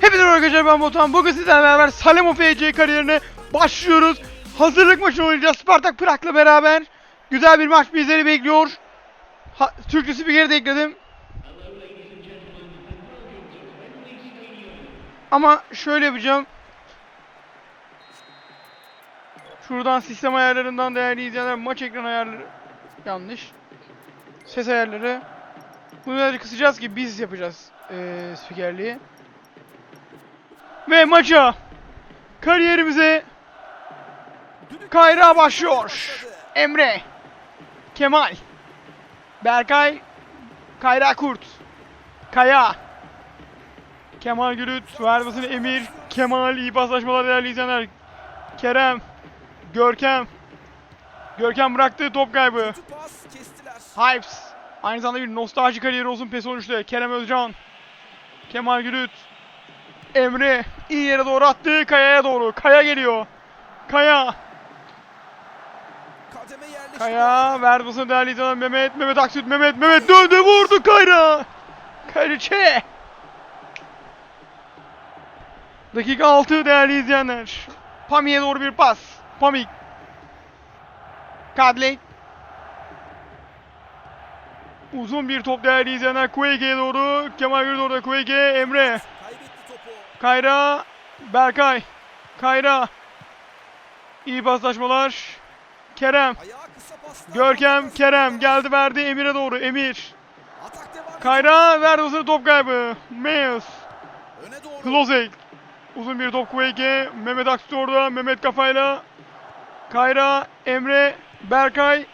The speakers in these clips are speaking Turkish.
Hepinize arkadaşlar ben Botan. Bugün sizlerle beraber Salemo FC kariyerine başlıyoruz. Hazırlık maçı oynayacağız Spartak Prag'la beraber. Güzel bir maç bizleri bekliyor. Ha, Türkçe spikeri de ekledim. Ama şöyle yapacağım. Şuradan sistem ayarlarından değerli izleyenler maç ekran ayarları yanlış. Ses ayarları. Bunları kısacağız ki biz yapacağız eee spikerliği. Ve maça kariyerimize Kayra başlıyor. Emre, Kemal, Berkay, Kayra Kurt, Kaya, Kemal Gürüt, Verbasını Emir, Kemal iyi paslaşmalar değerli izleyenler. Kerem, Görkem, Görkem bıraktı top kaybı. Hypes. Aynı zamanda bir nostalji kariyeri olsun PES 13'te. Kerem Özcan. Kemal Gürüt. Emre iyi yere doğru attı. Kaya'ya doğru. Kaya geliyor. Kaya. Kaya. Verdi basını değerli izleyen Mehmet. Mehmet Aksüt. Mehmet. Mehmet döndü. Vurdu Kayra. Kalite. Dakika 6 değerli izleyenler. Pami'ye doğru bir pas. Pamik. Kadley. Uzun bir top değerli izleyenler. Kuege'ye doğru. Kemal Gürüt orada. Kuege. Emre. Kayra. Berkay. Kayra. İyi paslaşmalar. Kerem. Görkem. Kerem. Geldi verdi Emir'e doğru. Emir. Kayra. Verdi uzun top kaybı. Doğru. Klozek. Uzun bir top Kuege. Mehmet Aksut orada. Mehmet kafayla. Kayra. Emre. Berkay.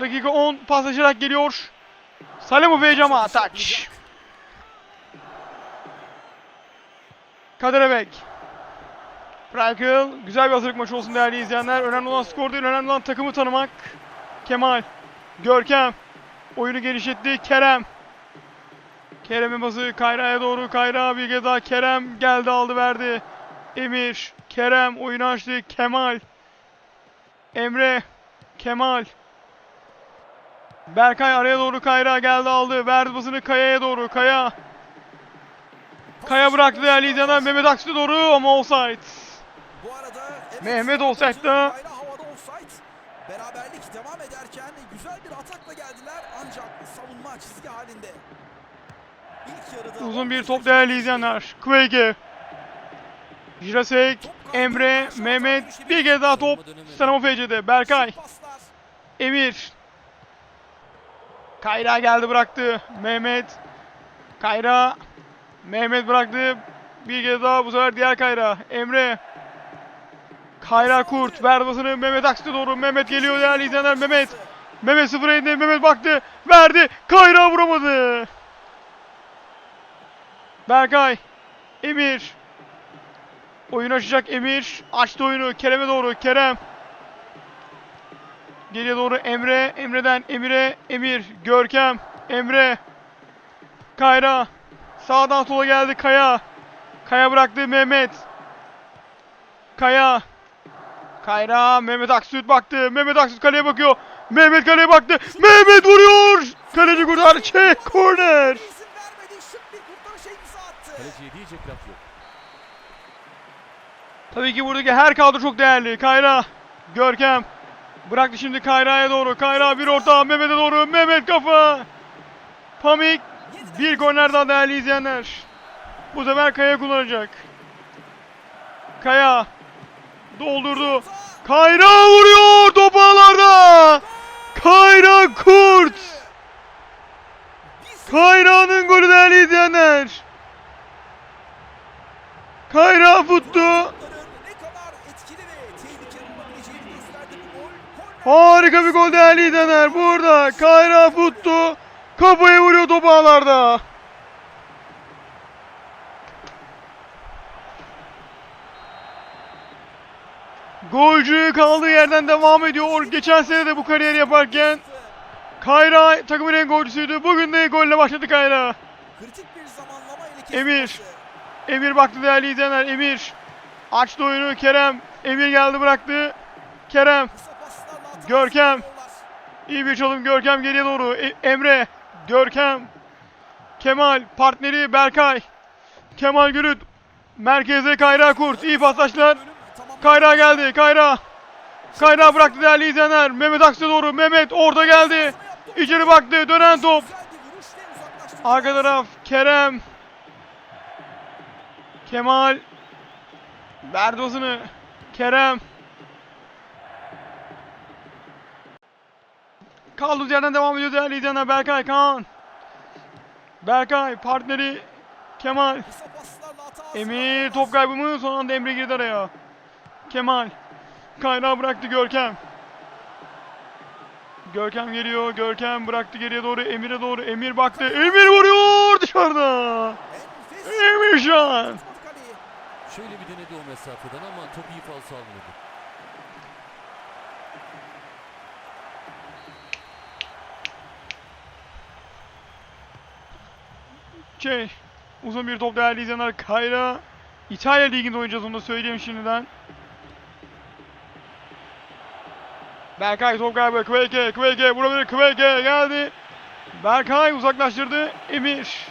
Dakika 10. Paslaşarak geliyor. Salemov ve Cama. Taç. Kadir Ebek. Güzel bir hazırlık maçı olsun değerli izleyenler. Önemli olan skor değil, önemli olan takımı tanımak. Kemal. Görkem. Oyunu genişletti. Kerem. Kerem'in bası Kayra'ya doğru. Kayra bir kez daha. Kerem geldi aldı verdi. Emir. Kerem oyunu açtı. Kemal. Emre. Kemal. Berkay araya doğru Kayra geldi aldı. Verdi basını Kaya'ya doğru. Kaya. Kaya bıraktı değerli izleyenler. Mehmet Aksü'ye doğru ama offside. Bu arada evet, Mehmet offside'da. Beraberlik devam ederken güzel bir atakla geldiler ancak savunma çizgi halinde. İlk yarıda Uzun bir top değerli izleyenler. Kvege. Jirasek. Emre. Mehmet. Bir kez daha top. Stanamo FC'de. Berkay. Emir. Kayra geldi bıraktı. Mehmet. Kayra. Mehmet bıraktı. Bir kez daha bu sefer diğer Kayra. Emre. Kayra Kurt. Verdi basını Mehmet Aksine doğru. Mehmet geliyor değerli izleyenler. Mehmet. Mehmet sıfır indi. Mehmet baktı. Verdi. Kayra vuramadı. Berkay. Emir. Oyun açacak Emir. Açtı oyunu. Kerem'e doğru. Kerem. Geriye doğru Emre. Emre'den Emir'e. Emir. Görkem. Emre. Kayra. Sağdan sola geldi Kaya. Kaya bıraktı Mehmet. Kaya. Kayra. Mehmet Aksüt baktı. Mehmet Aksüt kaleye bakıyor. Mehmet kaleye baktı. Mehmet vuruyor. Kaleci kurtar. Çek. Korner. Kaleciye diyecek laf yok. Tabii ki buradaki her kadro çok değerli. Kayra, Görkem. Bıraktı şimdi Kayra'ya doğru. Kayra bir orta Mehmet'e doğru. Mehmet kafa. Pamik. Bir korner daha değerli izleyenler. Bu sefer Kaya kullanacak. Kaya. Doldurdu. Kayra vuruyor top ağlarda. Kayra Kurt. Kayra'nın golü değerli izleyenler. Kayra futtu. Harika bir gol değerli izleyenler. Burada Kayra futtu. Kafaya vuruyor top ağlarda. Golcü kaldığı yerden devam ediyor. Geçen sene de bu kariyeri yaparken Kayra takımın en golcüsüydü. Bugün de golle başladı Kayra. kritik bir zamanlama ile Emir. Emir baktı değerli izleyenler. Emir açtı oyunu. Kerem. Emir geldi bıraktı. Kerem. Görkem. İyi bir çalım Görkem geriye doğru. E- Emre, Görkem, Kemal, partneri Berkay, Kemal Gürüt Merkeze Kayra Kurt. İyi tamamlandı. Kayra geldi. Kayra. Kayra bıraktı değerli izleyenler. Mehmet Aksu'ya doğru. Mehmet orada geldi. İçeri baktı. Dönen top. Arka taraf Kerem. Kemal. Verdi hızını. Kerem. Kaldığımız yerden devam ediyor değerli izleyenler. Berkay Kaan. Berkay partneri Kemal. Emir top kaybı mı? Son anda Emre girdi araya. Kemal. Kaynağı bıraktı Görkem. Görkem geliyor. Görkem bıraktı geriye doğru. Emir'e doğru. Emir baktı. Emir vuruyor dışarıda. Emir şu an. Şöyle bir denedi o mesafeden ama top iyi falso almadı. Şey. Uzun bir top değerli izleyenler. Kayra. İtalya Ligi'nde oynayacağız onu da söyleyeyim şimdiden. Berkay top kaybı. Kveke. Kveke. Vurabilir. Kveke geldi. Berkay uzaklaştırdı. Emir.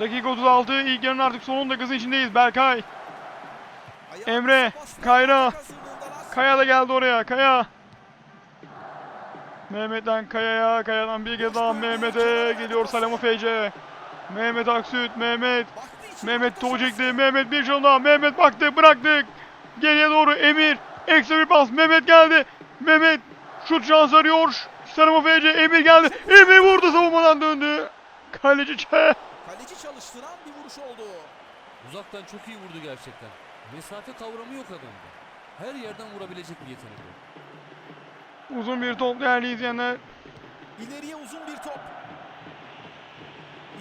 Dakika 36. İlk yarının artık sonun dakikası içindeyiz. Berkay. Emre, Kayra. Kaya da geldi oraya. Kaya. Mehmet'ten Kaya'ya. Kaya'dan bir kez daha Mehmet'e. Geliyor Salamo FC. Mehmet Aksüt. Mehmet. Mehmet çekti. Mehmet bir şan daha. Mehmet baktı. Bıraktık. Geriye doğru Emir. Ekstra bir pas. Mehmet geldi. Mehmet şut şans arıyor. Salamo FC. Emir geldi. Emir vurdu. Savunmadan döndü. Kaleci Çe. Kaleci çalıştıran bir vuruş oldu. Uzaktan çok iyi vurdu gerçekten. Mesafe kavramı yok adamda. Her yerden vurabilecek bir yetenek. Uzun bir top değerli izleyenler. İleriye uzun bir top.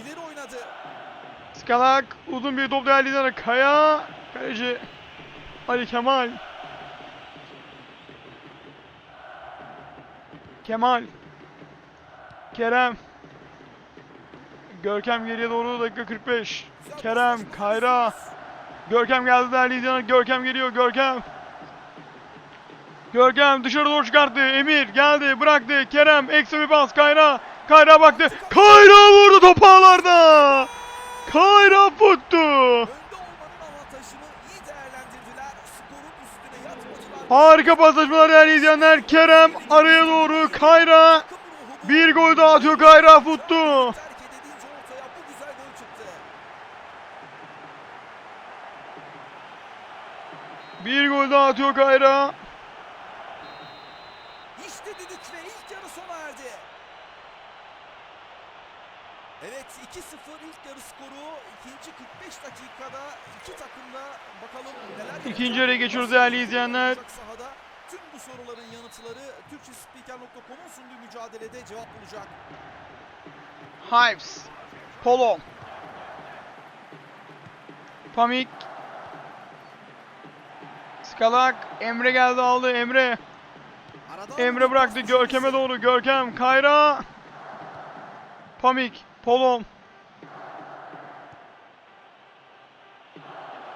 İleri oynadı. Skalak uzun bir top değerli izleyenler. Kaya. Kaleci Ali Kemal. Kemal. Kerem. Görkem geriye doğru dakika 45. Güzel Kerem, Kayra. Görkem geldi değerli izleyenler. Görkem geliyor. Görkem. Görkem dışarı doğru çıkarttı. Emir geldi. Bıraktı. Kerem ekstra bir pas. Kayra. Kayra baktı. Kayra vurdu top ağlarda. Kayra futtu. Harika paslaşmalar değerli izleyenler. Kerem araya doğru. Kayra. Bir gol daha atıyor Kayra futtu. Bir gol daha atıyor Kayra. İşte dedik ve ilk yarı sona erdi. Evet 2-0 ilk yarı skoru. ikinci 45 dakikada iki takım da bakalım neler. İkinci yarıya geçiyoruz değerli izleyenler. Sahada tüm bu soruların yanıtları Türkçespiker.com'un sunduğu mücadelede cevap bulacak. Hives. Polo. Pamik. Skalak. Emre geldi aldı. Emre. Aradan Emre bıraktı Görkem'e doğru. Görkem. Kayra. Pamik. Polon.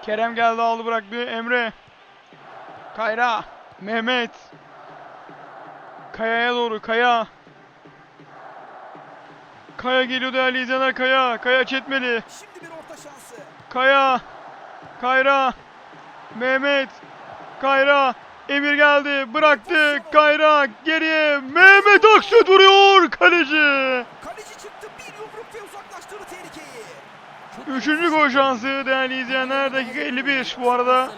Kerem geldi aldı bıraktı. Emre. Kayra. Mehmet. Kaya'ya doğru. Kaya. Kaya geliyor değerli izleyenler. Kaya. Kaya çetmeli. Şimdi bir orta şansı. Kaya. Kayra. Mehmet. Kayra. Emir geldi. Bıraktı. Kayra. Geriye. Mehmet Aksüt vuruyor. Kaleci. Üçüncü gol şansı değerli izleyenler. Dakika 51 bu arada.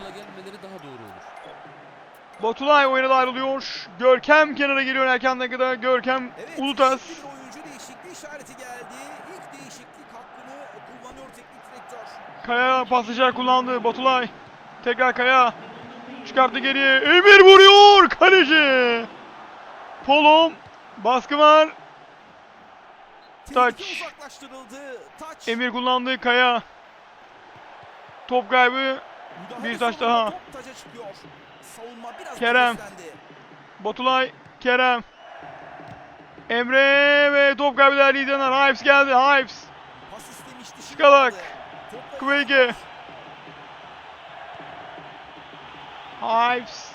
Batulay oyuna oluyor. Görkem kenara geliyor erken dakikada. Görkem Evet, Ulutas. şimdi bir oyuncu değişikliği işareti geldi. İlk değişiklik hakkını kullanıyor teknik direktör. Kaya paslıca kullandı. Batulay. Tekrar Kaya. Çıkarttı geriye. Emir vuruyor. Kaleci. Polom. Baskı var. Taç. Emir kullandı. Kaya. Top kaybı. Bir sonunda daha. Kerem. Batulay. Kerem. Emre ve top kaybı değerli izleyenler. Hives geldi. Hives. Topla Kvege. Hives.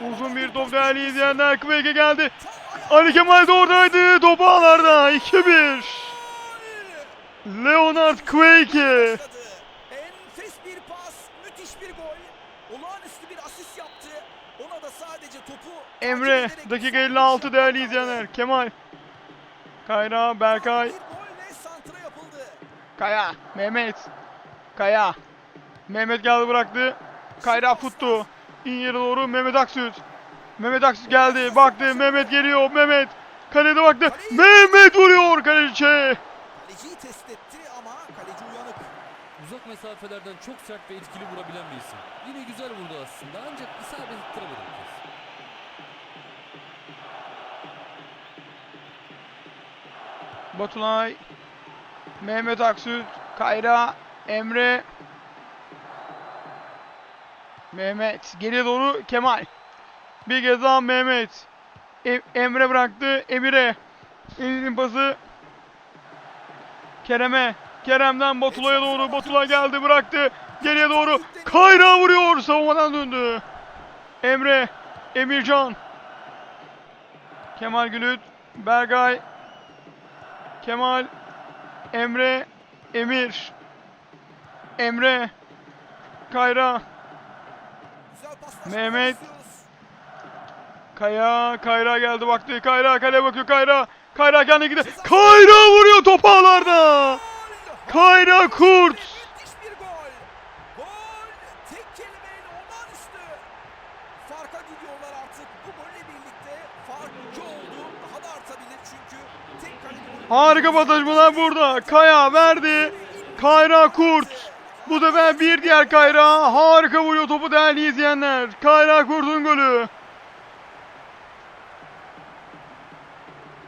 Uzun bir top değerli izleyenler. Kvege geldi. Ali Kemal de oradaydı. Topu alarda. 2-1. Leonard Quake. Enfes bir pas, müthiş bir gol. Olağanüstü bir asist yaptı. Ona da sadece topu Emre dakika 56 değerli izleyenler. Kemal Kayra Berkay Kaya Mehmet Kaya Mehmet geldi bıraktı. Kayra tuttu. İn yere doğru Mehmet Aksüz. Mehmet Aksüt geldi. Baktı. Mehmet geliyor. Mehmet. Kalede baktı. Mehmet vuruyor kaleci. Kaleciyi test etti ama kaleci uyanık. Uzak mesafelerden çok sert ve etkili vurabilen bir isim. Yine güzel vurdu aslında ancak isabet ettiremedi bu kez. Batulay. Mehmet Aksüt. Kayra. Emre. Mehmet. Geriye doğru Kemal. Bir kez daha Mehmet. E- Emre bıraktı. Emir'e. Emir'in pası. Kerem'e. Kerem'den Batulay'a doğru. Batulay geldi bıraktı. Geriye doğru. Kayra vuruyor. Savunmadan döndü. Emre. Emircan. Kemal Gülüt. Bergay. Kemal, Emre, Emir, Emre, Kayra, Mehmet. Kaya, Kayra geldi baktı. Kayra kaleye bakıyor Kayra. Kayra kendi gidiyor. Kayra vuruyor top ağlarda. Kayra Kurt. Harika patlaşmalar burada. Kaya verdi. Kayra Kurt. Bu sefer bir diğer Kayra. Harika vuruyor topu değerli izleyenler. Kayra Kurt'un golü.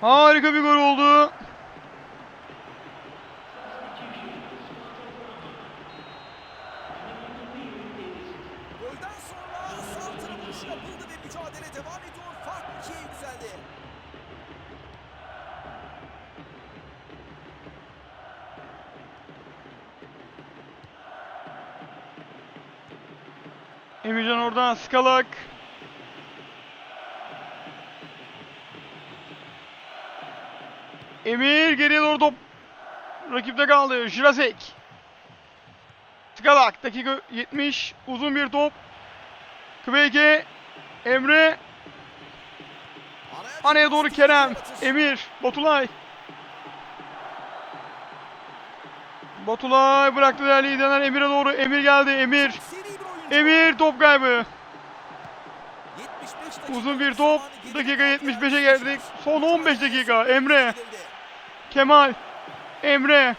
Harika bir gol oldu. Golden sonra santra Emir geriye doğru top. Rakipte kaldı. Jirasek. Skalak dakika 70. Uzun bir top. Kveke. Emre. Bir doğru Kerem. Emir. Botulay. Botulay bıraktı değerli izleyenler. Emir'e doğru. Emir geldi. Emir. Emir top kaybı. 75 dakika Uzun bir top. Dakika geride 75'e kaldı. geldik. Son 15 dakika. Emre. Kemal. Emre.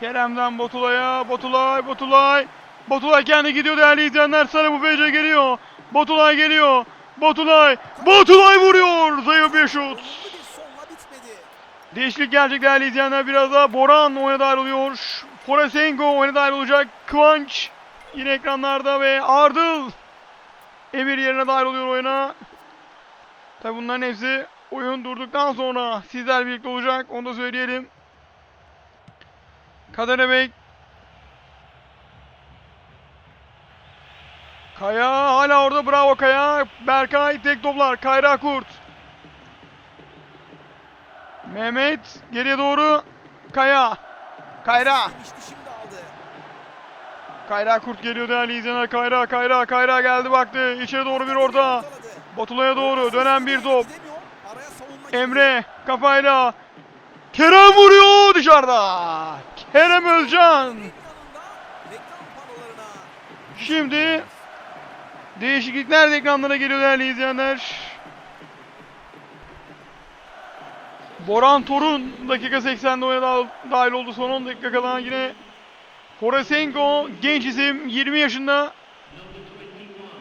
Kerem'den Batulay'a. Batulay. Batulay. Batulay kendi gidiyor değerli izleyenler. Sarı bu BC geliyor. Batulay geliyor. Batulay. Batulay vuruyor. Zayıf bir şut. Değişiklik gelecek değerli izleyenler. Biraz daha Boran oyuna dahil oluyor. Foresengo oyuna dahil olacak. Kıvanç yine ekranlarda ve Ardıl Emir yerine dahil oluyor oyuna. Tabi bunların hepsi oyun durduktan sonra sizler birlikte olacak. Onu da söyleyelim. Kader Ebek. Kaya hala orada bravo Kaya. Berkay tek toplar. Kayra Kurt. Mehmet geriye doğru. Kaya. Kayra. Kayra Kurt geliyor değerli izleyenler. Kayra, Kayra, Kayra geldi baktı. İçeri doğru bir orta. Batula'ya doğru dönen bir top. Gidemiyor. Araya savunma girdi. Emre kafayla. Kerem vuruyor dışarıda. Kerem Özcan. Şimdi değişiklikler de ekranlara geliyor değerli izleyenler. Boran Torun dakika 80'de oyuna dahil- oldu. Son 10 dakika kalan yine Foresenko genç isim 20 yaşında.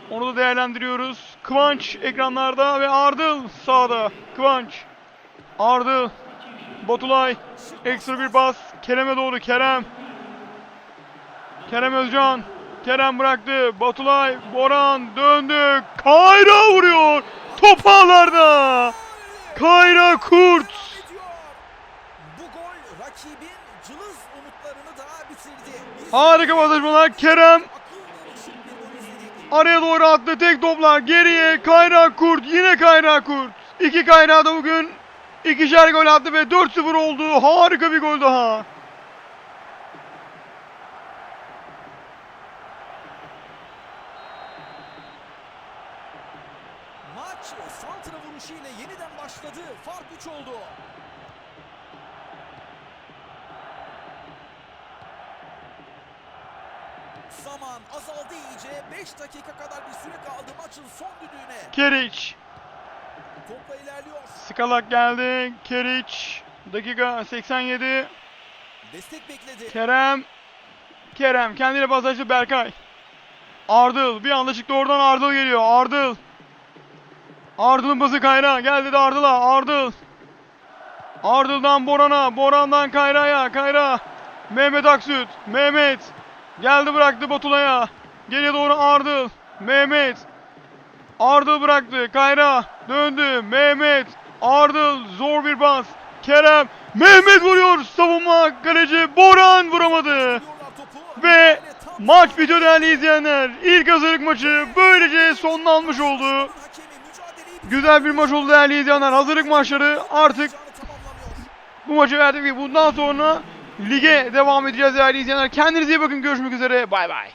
Onu da değerlendiriyoruz. Kıvanç ekranlarda ve Ardıl sağda. Kıvanç. Ardıl. Batulay. Ekstra bir pas. Kerem'e doğru Kerem. Kerem Özcan. Kerem bıraktı. Batulay. Boran döndü. Kayra vuruyor. Top ağlarda. Kayra Kurt. Bu gol rakibin cılız umutlarını daha bitirdi. Harika patlaşmalar. Kerem Araya doğru attı tek toplar geriye Kaynak Kurt yine Kaynak Kurt. İki kaynağı da bugün ikişer gol attı ve 4-0 oldu. Harika bir gol daha. Maç Santra vuruşu ile yeniden başladı. Fark 3 oldu. Zaman azaldı iyice. 5 dakika kadar bir süre kaldı maçın son düdüğüne. Keriç. Topla ilerliyor. Skalak geldi. Keriç. Dakika 87. Destek bekledi. Kerem. Kerem kendiyle paslaştı Berkay. Ardıl bir anda çıktı oradan Ardıl geliyor. Ardıl. Ardıl'ın pası Kayra. Geldi de Ardıl'a. Ardıl. Ardıl'dan Boran'a. Boran'dan Kayra'ya. Kayra. Mehmet Aksüt. Mehmet. Geldi bıraktı Batula'ya. Geriye doğru Ardıl. Mehmet. Ardıl bıraktı. Kayra. Döndü. Mehmet. Ardıl. Zor bir pas. Kerem. Mehmet vuruyor. Savunma. Kaleci Boran vuramadı. Ve maç bitiyor değerli izleyenler. İlk hazırlık maçı böylece sonlanmış oldu. Güzel bir maç oldu değerli izleyenler. Hazırlık maçları artık bu maçı verdik ve bundan sonra lige devam edeceğiz değerli izleyenler. Kendinize iyi bakın. Görüşmek üzere. Bay bay.